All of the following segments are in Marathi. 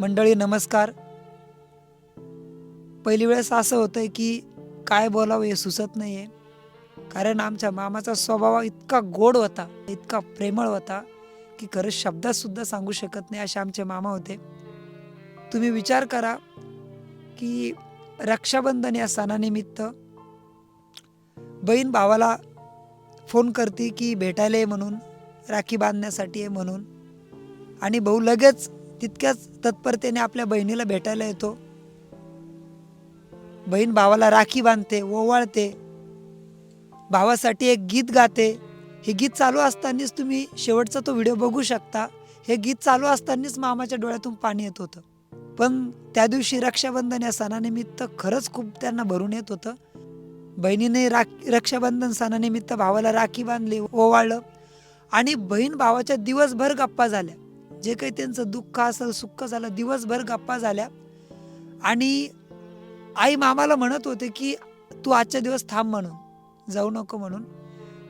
मंडळी नमस्कार. पहिली वेळेस असं होतंय की काय बोलावं हे सुचत नाही आहे कारण आमच्या मामाचा स्वभाव इतका गोड होता इतका प्रेमळ होता की खरंच शब्दातसुद्धा सांगू शकत नाही असे आमचे मामा होते. तुम्ही विचार करा की रक्षाबंधन या सणानिमित्त बहीण भावाला फोन करते की भेटायला आहे म्हणून राखी बांधण्यासाठी आहे म्हणून. आणि भाऊ लगेच तितक्याच तत्परतेने आपल्या बहिणीला भेटायला येतो. बहीण भावाला राखी बांधते ओवाळते. भावासाठी एक गीत गाते. हे गीत चालू असतानाच तुम्ही शेवटचा तो व्हिडिओ बघू शकता. हे गीत चालू असतानाच मामाच्या डोळ्यातून पाणी येत होतं. पण त्या दिवशी रक्षाबंधन या सणानिमित्त खरंच खूप त्यांना भरून येत होतं. बहिणीने राख रक्षाबंधन सणानिमित्त भावाला राखी बांधली ओवाळलं. आणि बहीण भावाच्या दिवसभर गप्पा झाल्या. जे काही त्यांचं दुःख असेल सुख झालं दिवसभर गप्पा झाल्या. आणि आई मामाला म्हणत होते की तू आजच्या दिवस थांब म्हणून जाऊ नको म्हणून.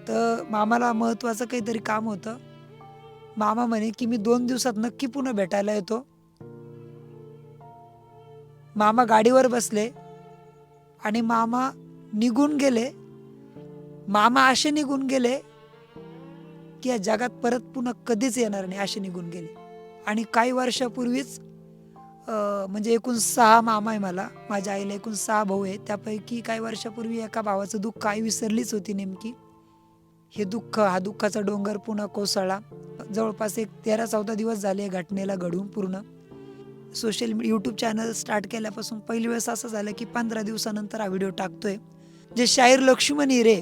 तर मामाला महत्त्वाचं काहीतरी काम होतं. मामा म्हणे की मी दोन दिवसात नक्की पुन्हा भेटायला येतो. मामा गाडीवर बसले आणि मामा निघून गेले. मामा असे निघून गेले की या जगात परत पुन्हा कधीच येणार नाही असे निघून गेले. आणि काही वर्षापूर्वीच म्हणजे एकूण सहा मामा आहे मला माझ्या आईला एकूण सहा भाऊ आहे त्यापैकी काही वर्षापूर्वी एका भावाचं दुःख आई विसरलीच होती नेमकी. हे दुःख हा दुःखाचा डोंगर पुन्हा कोसळला. जवळपास एक तेरा चौदा दिवस झाले या घटनेला घडून पूर्ण. सोशल यूट्यूब चॅनल स्टार्ट केल्यापासून पहिली वेळेस असं झालं की पंधरा दिवसानंतर हा व्हिडिओ टाकतोय. जे शाहीर लक्ष्मण हिरे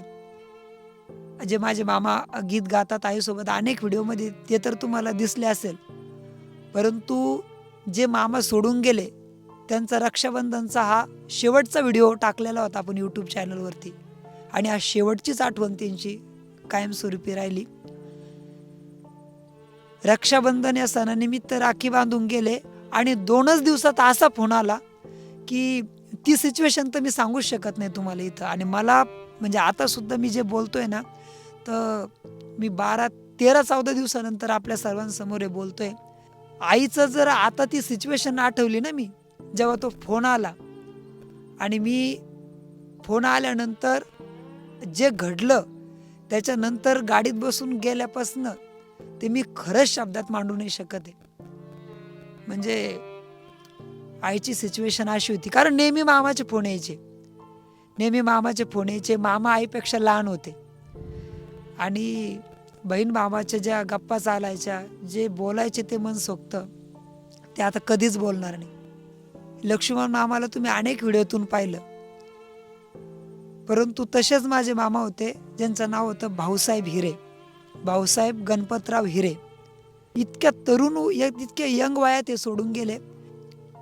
जे माझे मामा गीत गातात आईसोबत अनेक व्हिडिओमध्ये ते तर तुम्हाला दिसले असेल. परंतु जे मामा सोडून गेले त्यांचा रक्षाबंधनचा हा शेवटचा व्हिडिओ टाकलेला होता आपण यूट्यूब चॅनलवरती आणि हा शेवटचीच आठवण त्यांची कायमस्वरूपी राहिली. रक्षाबंधन या सणानिमित्त राखी बांधून गेले आणि दोनच दिवसात असा फोन आला की ती सिच्युएशन तर मी सांगूच शकत नाही तुम्हाला इथं. आणि मला म्हणजे आता सुद्धा मी जे बोलतोय ना तर मी बारा तेरा चौदा दिवसानंतर आपल्या सर्वांसमोर हे बोलतोय. आईचं जर आता ती सिच्युएशन आठवली ना मी जेव्हा तो फोन आला आणि मी फोन आल्यानंतर जे घडलं त्याच्यानंतर गाडीत बसून गेल्यापासनं ते मी खरंच शब्दात मांडू नाही शकत आहे. म्हणजे आईची सिच्युएशन अशी होती. कारण नेहमी मामाचे फोन यायचे. नेहमी मामाचे फोन यायचे. मामा आईपेक्षा लहान होते. आणि बहीण मामाच्या ज्या गप्पा चालायच्या जे बोलायचे ते मन सोक्त ते आता कधीच बोलणार नाही. लक्ष्मण मामाला तुम्ही अनेक व्हिडिओतून पाहिलं. परंतु तसेच माझे मामा होते ज्यांचं नाव होतं भाऊसाहेब हिरे. भाऊसाहेब गणपतराव हिरे. इतक्या तरुण य- इतक्या यंग वयात ते सोडून गेले.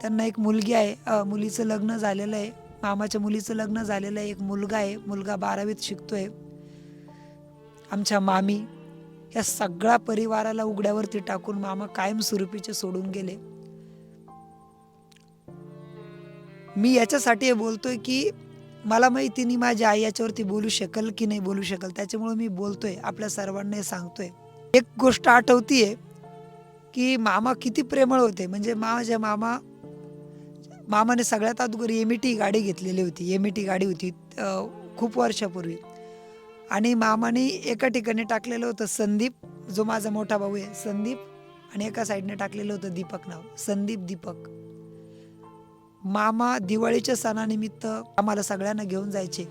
त्यांना एक मुलगी आहे मुलीचं लग्न झालेलं आहे. मामाच्या मुलीचं लग्न झालेलं आहे. एक मुलगा आहे मुलगा बारावीत शिकतोय. आमच्या मामी या सगळ्या परिवाराला उघड्यावरती टाकून मामा कायमस्वरूपीचे सोडून गेले. मी याच्यासाठी हे बोलतोय की मला माहिती नाही माझी आई याच्यावरती बोलू शकल की नाही बोलू शकल त्याच्यामुळे मी बोलतोय आपल्या सर्वांना हे सांगतोय. एक गोष्ट आठवतीये की मामा किती प्रेमळ होते म्हणजे माझ्या मामा मामाने सगळ्यात अगोदर एमिटी गाडी घेतलेली होती एमिटी गाडी होती खूप वर्षापूर्वी. आणि मामाने एका ठिकाणी टाकलेलं होतं संदीप जो माझा मोठा भाऊ आहे संदीप. आणि एका साईडने टाकलेलं होतं दीपक नाव संदीप दीपक. मामा दिवाळीच्या सणानिमित्त आम्हाला सगळ्यांना घेऊन जायचे.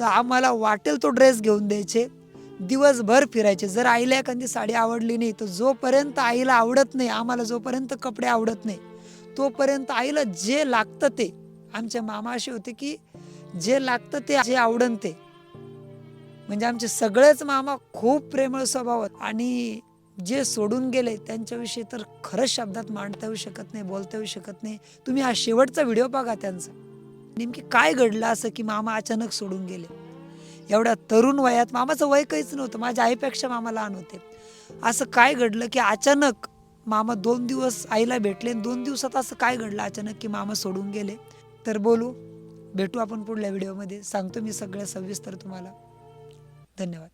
तर आम्हाला वाटेल तो ड्रेस घेऊन द्यायचे. दिवसभर फिरायचे. जर आईला एखादी साडी आवडली नाही तर जोपर्यंत आईला आवडत नाही आम्हाला जोपर्यंत कपडे आवडत नाही तोपर्यंत आईला जे लागतं ते. आमच्या मामा असे होते की जे लागतं ते जे आवडन ते. म्हणजे आमचे सगळेच मामा खूप प्रेमळ स्वभाव आणि जे सोडून गेले त्यांच्याविषयी तर खरंच शब्दात मांडता येऊ शकत नाही बोलता येऊ शकत नाही. तुम्ही हा शेवटचा व्हिडिओ बघा त्यांचा. नेमकी काय घडलं असं की मामा अचानक सोडून गेले? एवढ्या तरुण वयात मामाचं वय काहीच नव्हतं माझ्या आईपेक्षा मामा लहान होते. असं काय घडलं की अचानक मामा दोन दिवस आईला भेटले आणि दोन दिवसात असं काय घडलं अचानक की मामा सोडून गेले? तर बोलू भेटू आपण पुढल्या व्हिडिओमध्ये. सांगतो मी सगळं सविस्तर तुम्हाला. धन्यवाद